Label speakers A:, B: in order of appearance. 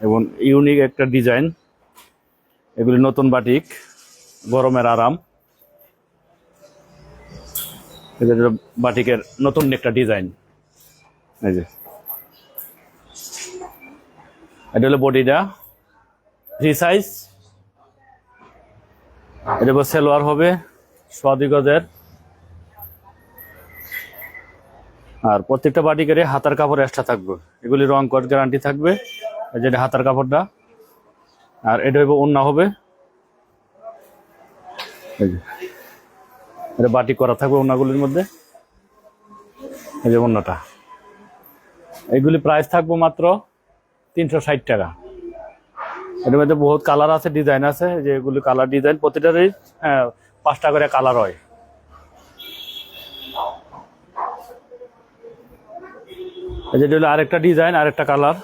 A: এবং ইউনিক একটা ডিজাইন। এগুলি নতুন বাটিক, গরমের আরাম। বাটিকের নতুন একটা ডিজাইন। এই যে। এটা হলো বডিটা। Free size. এটা সেলোয়ার হবে, সোয়াদি গজের। আর প্রত্যেকটা বাটিকেরই হাতার কাপড় এক্সট্রা থাকবে। এগুলি রং কোড গ্যারান্টি থাকবে। যেটা হাতার কাপড়টা। আর এটা হবে অন্য হবে। যে। এটা বাটি করা থাকবে অন্যগুলির মধ্যে। এই যে অন্যটা এগুলি প্রাইস থাকব মাত্র তিনশো ষাট টাকা। এটার মধ্যে বহুত কালার আছে ডিজাইন আছে। যে এগুলি কালার ডিজাইন প্রতিটারই হ্যাঁ পাঁচটা করে কালার হয়। এই হলো আরেকটা ডিজাইন আরেকটা কালার